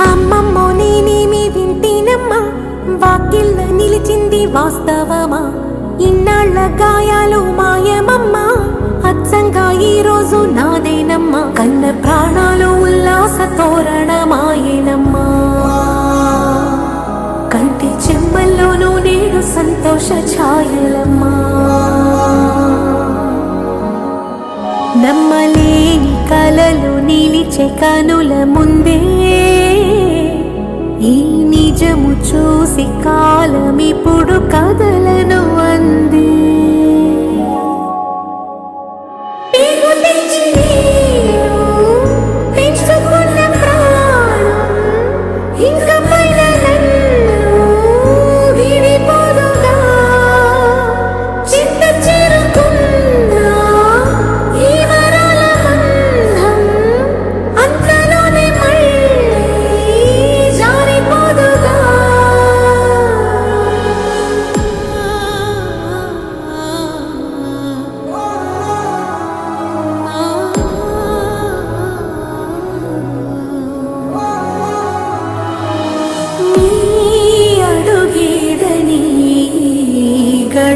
అమ్మమ్మో నేనేమి వింటేనమ్మా? వాకిళ్ళ నిలిచింది వాస్తవమా? ఇన్నాళ్ళ గాయాలు మాయమమ్మా? అచ్చంగా ఈ రోజు నాదేనమ్మా? కన్న ప్రాణాలు ఉల్లాస తోరణమాయేనమ్మా. కంటి చెమ్మల్లోనూ నేను సంతోష ఛాయలమ్మా. నమ్మలేని కలలు నిలిచే కనుల ముందే ఈ నిజము చూసి కాలం ఇప్పుడు కదలను అంది.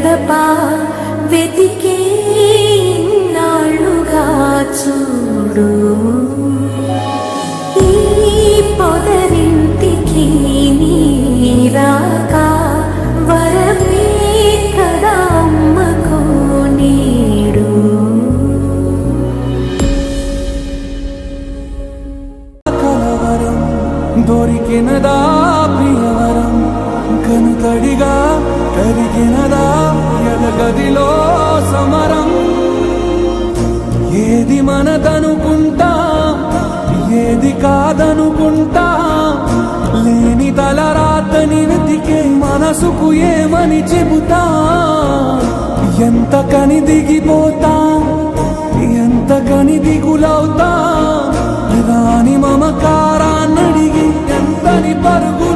గడప వెతికే నాళ్ళుగా చూడు. ఈ పొదరింటికి నీరాక వరమే కదా అమ్మకు నీడు. కలవరం దొరికినదా ప్రియవరం కనుతడిగా కరిగినదా గదిలో సమరం. ఏది మనదనుకుంటా ఏది కాదనుకుంటా లేని తలరాతని వెతికే మనసుకు ఏమని చెబుతా? ఎంత కని దిగిపోతా ఎంత కని దిగులవుతా? రాని మమకారాన్నడిగి ఎంతని పరుగు